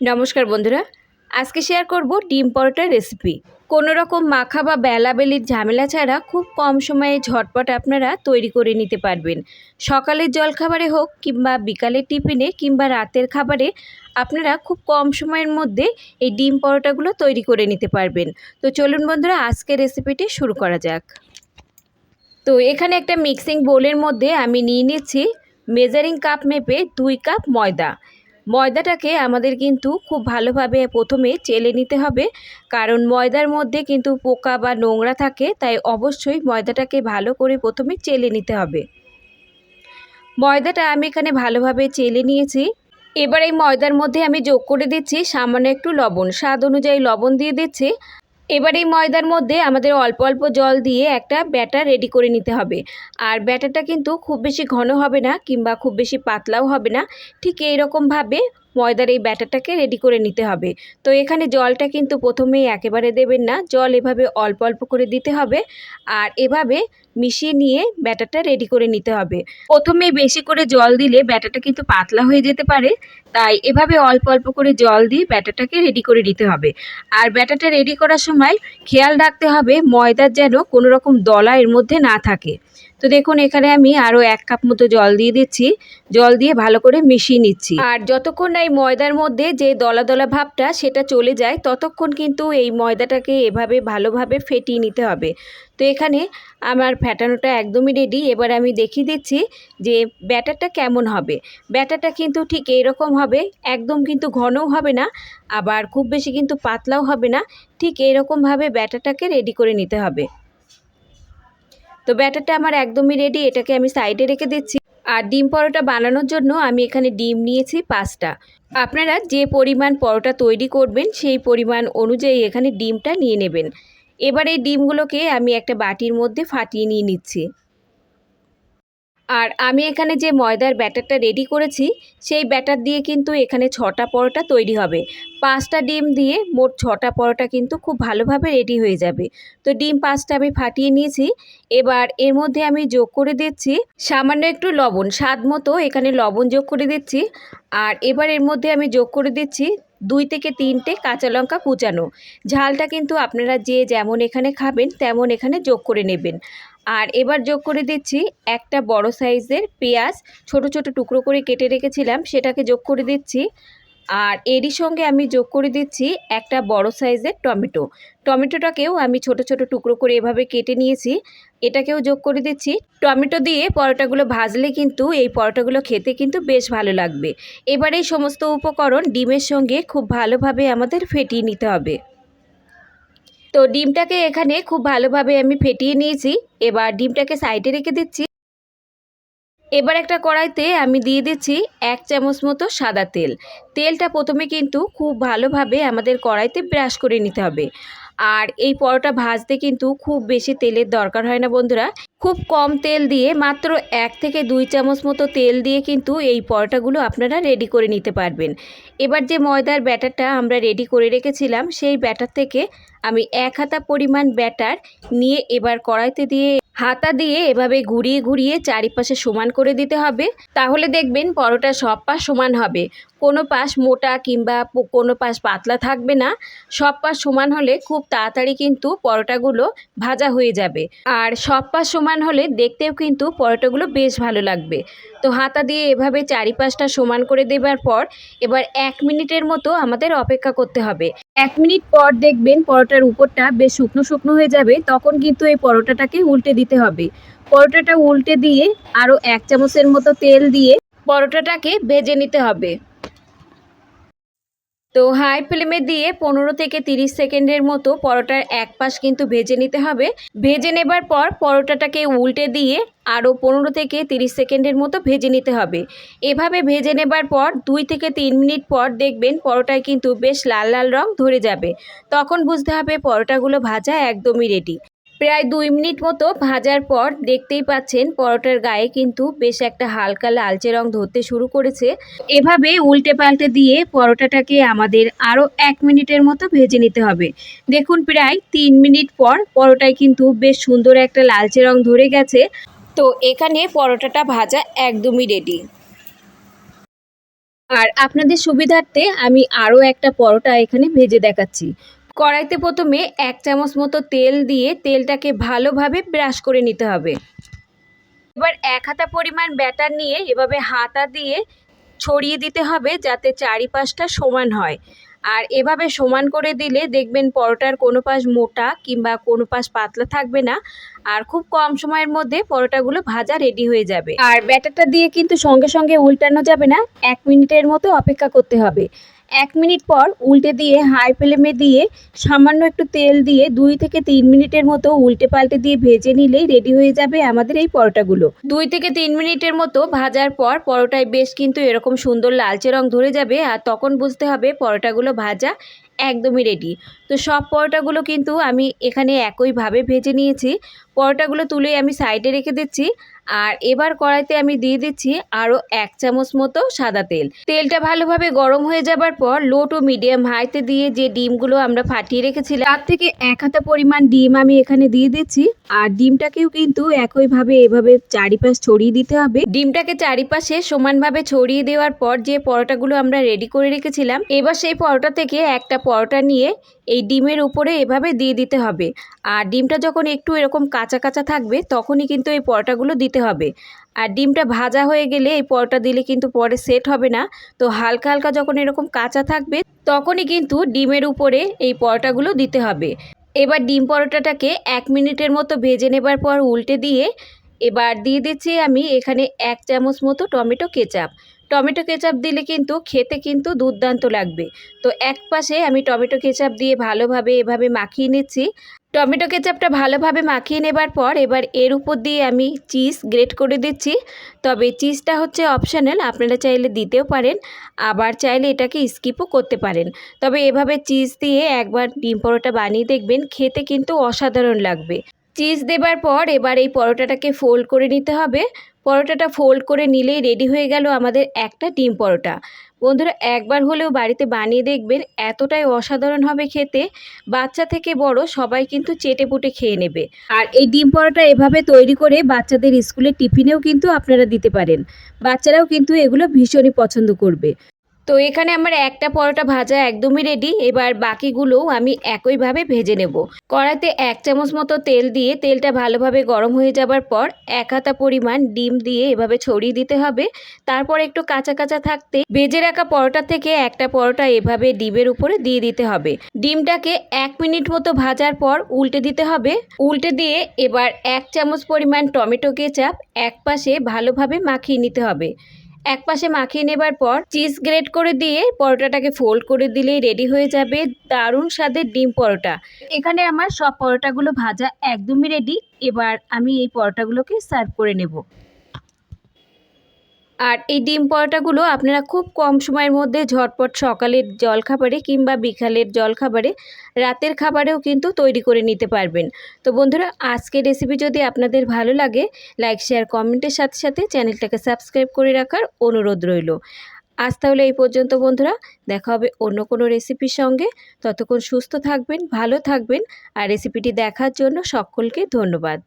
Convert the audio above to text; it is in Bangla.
নমস্কার বন্ধুরা। আজকে শেয়ার করব ডিম পরোটার রেসিপি কোনো রকম মাখা বা বেলাবেলির ঝামেলা ছাড়া খুব কম সময়ে ঝটপট আপনারা তৈরি করে নিতে পারবেন। সকালের জলখাবারে হোক কিংবা বিকালের টিফিনে কিংবা রাতের খাবারে আপনারা খুব কম সময়ের মধ্যে এই ডিম পরোটাগুলো তৈরি করে নিতে পারবেন। তো চলুন বন্ধুরা, আজকের রেসিপিটি শুরু করা যাক। তো এখানে একটা মিক্সিং বোলের মধ্যে আমি নিয়ে নিচ্ছি মেজারিং কাপ মেপে দুই কাপ ময়দা। ময়দাটাকে আমাদের কিন্তু খুব ভালোভাবে প্রথমে চেলে নিতে হবে। কারণ ময়দার মধ্যে কিন্তু পোকা বা নোংরা থাকে, তাই অবশ্যই ময়দাটাকে ভালো করে প্রথমে চেলে নিতে হবে। ময়দাটা আমি এখানে ভালোভাবে চেলে নিয়েছি। এবার এই ময়দার মধ্যে আমি যোগ করে দিচ্ছি সামান্য একটু লবণ। স্বাদ অনুযায়ী লবণ দিয়ে দিচ্ছি। এবার এই ময়দার মধ্যে আমাদের অল্প অল্প জল দিয়ে একটা ব্যাটার রেডি করে নিতে হবে। আর ব্যাটারটা কিন্তু খুব বেশি ঘন হবে না কিংবা খুব বেশি পাতলাও হবে না। ঠিক এই এইরকমভাবে ময়দার এই ব্যাটারটাকে রেডি করে নিতে হবে। তো এখানে জলটা কিন্তু প্রথমেই একেবারে দেবেন না। জল এভাবে অল্প অল্প করে দিতে হবে আর এভাবে মিশিয়ে নিয়ে ব্যাটারটা রেডি করে নিতে হবে। প্রথমে বেশি করে জল দিলে ব্যাটারটা কিন্তু পাতলা হয়ে যেতে পারে। তাই এভাবে অল্প অল্প করে জল দিয়ে ব্যাটারটাকে রেডি করে নিতে হবে। আর ব্যাটারটা রেডি করার সময় খেয়াল রাখতে হবে ময়দার যেন কোনো রকম দলা এর মধ্যে না থাকে। তো দেখুন, এখানে আমি আরও এক কাপ মতো জল দিয়ে দিচ্ছি। জল দিয়ে ভালো করে মিশিয়ে নিচ্ছি। আর যতক্ষণ না এই ময়দার মধ্যে যে দলা দলা ভাবটা সেটা চলে যায়, ততক্ষণ কিন্তু এই ময়দাটাকে এভাবে ভালোভাবে ফেটিয়ে নিতে হবে। তো এখানে আমার ফ্যাটানোটা একদমই রেডি এবার আমি দেখিয়ে দিচ্ছি যে ব্যাটারটা কেমন হবে। ব্যাটারটা কিন্তু ঠিক এইরকম হবে, একদম কিন্তু ঘনও হবে না, আবার খুব বেশি কিন্তু পাতলাও হবে না। ঠিক এইরকমভাবে ব্যাটারটাকে রেডি করে নিতে হবে। তো ব্যাটারটা আমার একদমই রেডি এটাকে আমি সাইডে রেখে দিচ্ছি। আর ডিম পরোটা বানানোর জন্য আমি এখানে ডিম নিয়েছি পাঁচটা। আপনারা যে পরিমাণ পরোটা তৈরি করবেন, সেই পরিমাণ অনুযায়ী এখানে ডিমটা নিয়ে নেবেন। এবার এই ডিমগুলোকে আমি একটা বাটির মধ্যে ফাটিয়ে নিয়ে নিচ্ছি। আর আমি এখানে যে ময়দার ব্যাটারটা রেডি করেছি, সেই ব্যাটার দিয়ে কিন্তু এখানে ছটা পরোটা তৈরি হবে। পাঁচটা ডিম দিয়ে মোট ছটা পরোটা কিন্তু খুব ভালোভাবে রেডি হয়ে যাবে। তো ডিম পাঁচটা আমি ফাটিয়ে নিয়েছি। এবার এর মধ্যে আমি যোগ করে দিচ্ছি সামান্য একটু লবণ, স্বাদ মতো এখানে লবণ যোগ করে দিচ্ছি। আর এবার এর মধ্যে আমি যোগ করে দিচ্ছি দুই থেকে তিনটে কাঁচা লঙ্কা কুচানো। ঝালটা কিন্তু আপনারা যে যেমন এখানে খাবেন, তেমন এখানে যোগ করে নেবেন। আর এবার যোগ করে দিচ্ছি একটা বড় সাইজের পেঁয়াজ, ছোট ছোট টুকরো করে কেটে রেখেছিলাম, সেটাকে যোগ করে দিচ্ছি। আর এরই সঙ্গে আমি যোগ করে দিচ্ছি একটা বড় সাইজের টমেটো। টমেটোটাকেও আমি ছোট ছোট টুকরো করে এভাবে কেটে নিয়েছি। এটাকেও যোগ করে দিচ্ছি। টমেটো দিয়ে পরোটাগুলো ভাজলে কিন্তু এই পরোটাগুলো খেতে কিন্তু বেশ ভালো লাগবে। এবার এই সমস্ত উপকরণ ডিমের সঙ্গে খুব ভালোভাবে আমাদের ফেটিয়ে নিতে হবে। তো ডিমটাকে এখানে খুব ভালোভাবে আমি ফেটিয়ে নিয়েছি। এবার ডিমটাকে সাইডে রেখে দিচ্ছি। এবার একটা কড়াইতে আমি দিয়ে দিচ্ছি এক চামচ মতো সাদা তেল। তেলটা প্রথমে কিন্তু খুব ভালোভাবে আমাদের কড়াইতে ব্রাশ করে নিতে হবে। আর এই পরোটা ভাজতে কিন্তু খুব বেশি তেলের দরকার হয় না বন্ধুরা। খুব কম তেল দিয়ে মাত্র এক থেকে দুই চামচ মতো তেল দিয়ে কিন্তু এই পরোটাগুলো আপনারা রেডি করে নিতে পারবেন। এবার যে ময়দার ব্যাটারটা আমরা রেডি করে রেখেছিলাম, সেই ব্যাটার থেকে আমি এক হাতা পরিমাণ ব্যাটার নিয়ে এবার কড়াইতে দিয়ে হাতা দিয়ে এভাবে ঘুরিয়ে ঘুরিয়ে চারিপাশে সমান করে দিতে হবে। তাহলে দেখবেন পরোটা সব পাশ সমান হবে। কোনো পাশ মোটা কিংবা কোনো পাশ পাতলা থাকবে না। সব পাশ সমান হলে খুব তাড়াতাড়ি কিন্তু পরোটাগুলো ভাজা হয়ে যাবে। আর সব পাশ সমান হলে দেখতেও কিন্তু পরোটাগুলো বেশ ভালো লাগবে। তো হাতা দিয়ে এভাবে চারিপাশটা সমান করে দেবার পর এবার এক মিনিটের মতো আমাদের অপেক্ষা করতে হবে। এক মিনিট পর দেখবেন পরোটার উপরটা বেশ শুকনো শুকনো হয়ে যাবে, তখন কিন্তু এই পরোটাটাকে উল্টে দিতে হবে। পরোটাটা উল্টে দিয়ে আরও এক চামচের মতো তেল দিয়ে পরোটাটাকে ভেজে নিতে হবে। তো হাই ফ্লেমে দিয়ে পনেরো থেকে তিরিশ সেকেন্ডের মতো পরোটার এক পাশ কিন্তু ভেজে নিতে হবে। ভেজে নেবার পর পরোটাটাকে উল্টে দিয়ে আরও পনেরো থেকে তিরিশ সেকেন্ডের মতো ভেজে নিতে হবে। এভাবে ভেজে নেবার পর দুই থেকে তিন মিনিট পর দেখবেন পরোটায় কিন্তু বেশ লাল লাল রং ধরে যাবে। তখন বুঝতে হবে পরোটাগুলো ভাজা একদমই রেডি প্রায় দুই মিনিট মতো ভাজার পর দেখতেই পাচ্ছেন পরোটার গায়ে কিন্তু বেশ একটা হালকা লালচে রং ধরতে শুরু করেছে। এভাবে উল্টে পাল্টে দিয়ে পরোটাটাকে আমাদের আরও এক মিনিটের মতো ভেজে নিতে হবে। দেখুন প্রায় তিন মিনিট পর পরোটায় কিন্তু বেশ সুন্দর একটা লালচে রং ধরে গেছে। তো এখানে পরোটাটা ভাজা একদমই রেডি আর আপনাদের সুবিধার্থে আমি আরও একটা পরোটা এখানে ভেজে দেখাচ্ছি। কড়াইতে প্রথমে এক চামচ মতো তেল দিয়ে তেলটাকে ভালোভাবে ব্রাশ করে নিতে হবে। এবার এক হাতা পরিমাণ ব্যাটার নিয়ে এভাবে হাতা দিয়ে ছড়িয়ে দিতে হবে যাতে চারিপাশটা সমান হয়। আর এভাবে সমান করে দিলে দেখবেন পরোটার কোনো পাশ মোটা কিংবা কোনো পাশ পাতলা থাকবে না। আর খুব কম সময়ের মধ্যে পরোটাগুলো ভাজা রেডি হয়ে যাবে। আর ব্যাটারটা দিয়ে কিন্তু সঙ্গে সঙ্গে উল্টানো যাবে না, এক মিনিটের মতো অপেক্ষা করতে হবে। এক মিনিট পর উল্টে দিয়ে হাই ফ্লেমে দিয়ে সামান্য একটু তেল দিয়ে দুই থেকে তিন মিনিটের মতো উল্টে পাল্টে দিয়ে ভেজে নিলেই রেডি হয়ে যাবে আমাদের এই পরোটাগুলো। দুই থেকে তিন মিনিটের মতো ভাজার পর পরোটায় বেশ কিন্তু এরকম সুন্দর লালচে রং ধরে যাবে, আর তখন বুঝতে হবে পরোটাগুলো ভাজা একদমই রেডি তো সব পরোটাগুলো কিন্তু আমি এখানে একইভাবে ভেজে নিয়েছি। পরোটাগুলো তুলে আমি সাইডে রেখে দিচ্ছি। আর এবার কড়াইতে আমি দিয়ে দিচ্ছি আরও এক চামচ মতো সাদা তেল। তেলটা ভালোভাবে গরম হয়ে যাবার পর লো টু মিডিয়াম হাইতে দিয়ে যে ডিমগুলো আমরা ফাটিয়ে রেখেছিলাম, তার থেকে এক হাতা পরিমাণ ডিম আমি এখানে দিয়ে দিচ্ছি। আর ডিমটাকেও কিন্তু একইভাবে এভাবে চারিপাশ ছড়িয়ে দিতে হবে। ডিমটাকে চারিপাশে সমানভাবে ছড়িয়ে দেওয়ার পর যে পরোটাগুলো আমরা রেডি করে রেখেছিলাম, এবার সেই পরোটা থেকে একটা পরোটা নিয়ে এই ডিমের উপরে এভাবে দিয়ে দিতে হবে। আর ডিমটা যখন একটু এরকম কাঁচা কাঁচা থাকবে, তখনই কিন্তু এই পরোটাগুলো দিতে হবে। আর ডিমটা ভাজা হয়ে গেলে এই পরোটা দিলে কিন্তু পরে সেট হবে না। তো হালকা হালকা যখন এরকম কাঁচা থাকবে, তখনই কিন্তু ডিমের উপরে এই পরোটাগুলো দিতে হবে। এবার ডিম পরোটাটাকে এক মিনিটের মতো ভেজে নেবার পর উল্টে দিয়ে, এবার দিয়ে দিচ্ছি আমি এখানে এক চামচ মতো টমেটো কেচাপ। টমেটো কেচাপ দিলে কিন্তু খেতে কিন্তু দুর্দান্ত লাগবে। তো এক পাশে আমি টমেটো কেচাপ দিয়ে ভালোভাবে এভাবে মাখিয়ে নিচ্ছি। টমেটো কেচাপটা ভালোভাবে মাখিয়ে নেবার পর এবার এর উপর দিয়ে আমি চিজ গ্রেট করে দিচ্ছি। তবে চিজটা হচ্ছে অপশানাল, আপনারা চাইলে দিতেও পারেন, আবার চাইলে এটাকে স্কিপও করতে পারেন। তবে এভাবে চিজ দিয়ে একবার ডিম পরোটা বানিয়ে দেখবেন, খেতে কিন্তু অসাধারণ লাগবে। চিজ দেবার পর এবার এই পরোটাটাকে ফোল্ড করে নিতে হবে। পরোটাটা ফোল্ড করে নিলেই রেডি হয়ে গেল আমাদের একটা ডিম পরোটা। বন্ধুরা, একবার হলেও বাড়িতে বানিয়ে দেখবেন, এতটাই অসাধারণ হবে খেতে। বাচ্চা থেকে বড় সবাই কিন্তু চেটে পুটে খেয়ে নেবে। আর এই ডিম পরোটা এভাবে তৈরি করে বাচ্চাদের স্কুলের টিফিনেও কিন্তু আপনারা দিতে পারেন। বাচ্চারাও কিন্তু এগুলো ভীষণই পছন্দ করবে। তো এখানে আমার একটা পরোটা ভাজা একদমই রেডি এবার বাকিগুলোও আমি একইভাবে ভেজে নেব। কড়াইতে এক চামচ মতো তেল দিয়ে, তেলটা ভালোভাবে গরম হয়ে যাবার পর এক হাতা পরিমাণ ডিম দিয়ে এভাবে ছড়িয়ে দিতে হবে। তারপর একটু কাঁচা কাঁচা থাকতে ভেজে রাখা পরোটা থেকে একটা পরোটা এভাবে ডিমের উপরে দিয়ে দিতে হবে। ডিমটাকে এক মিনিট মতো ভাজার পর উল্টে দিতে হবে। উল্টে দিয়ে এবার এক চামচ পরিমাণ টমেটো কেচাপ এক পাশে ভালোভাবে মাখিয়ে নিতে হবে। এক পাশে মাখিয়ে নেবার পর চিজ গ্রেট করে দিয়ে পরোটাটাকে ফোল্ড করে দিলেই রেডি হয়ে যাবে দারুণ স্বাদের ডিম পরোটা। এখানে আমার সব পরোটাগুলো ভাজা একদমই রেডি। এবার আমি এই পরোটাগুলোকে সার্ভ করে নেব। আর এই ডিম পরোটাগুলো আপনারা খুব কম সময়ের মধ্যে ঝটপট সকালের জলখাবারে কিংবা বিকালের জলখাবারে রাতের খাবারেও কিন্তু তৈরি করে নিতে পারবেন। তো বন্ধুরা, আজকের রেসিপি যদি আপনাদের ভালো লাগে লাইক শেয়ার কমেন্টের সাথে সাথে চ্যানেলটাকে সাবস্ক্রাইব করে রাখার অনুরোধ রইল। আজ তাহলে এই পর্যন্ত বন্ধুরা, দেখা হবে অন্য কোনো রেসিপির সঙ্গে। ততক্ষণ সুস্থ থাকবেন, ভালো থাকবেন, আর রেসিপিটি দেখার জন্য সকলকে ধন্যবাদ।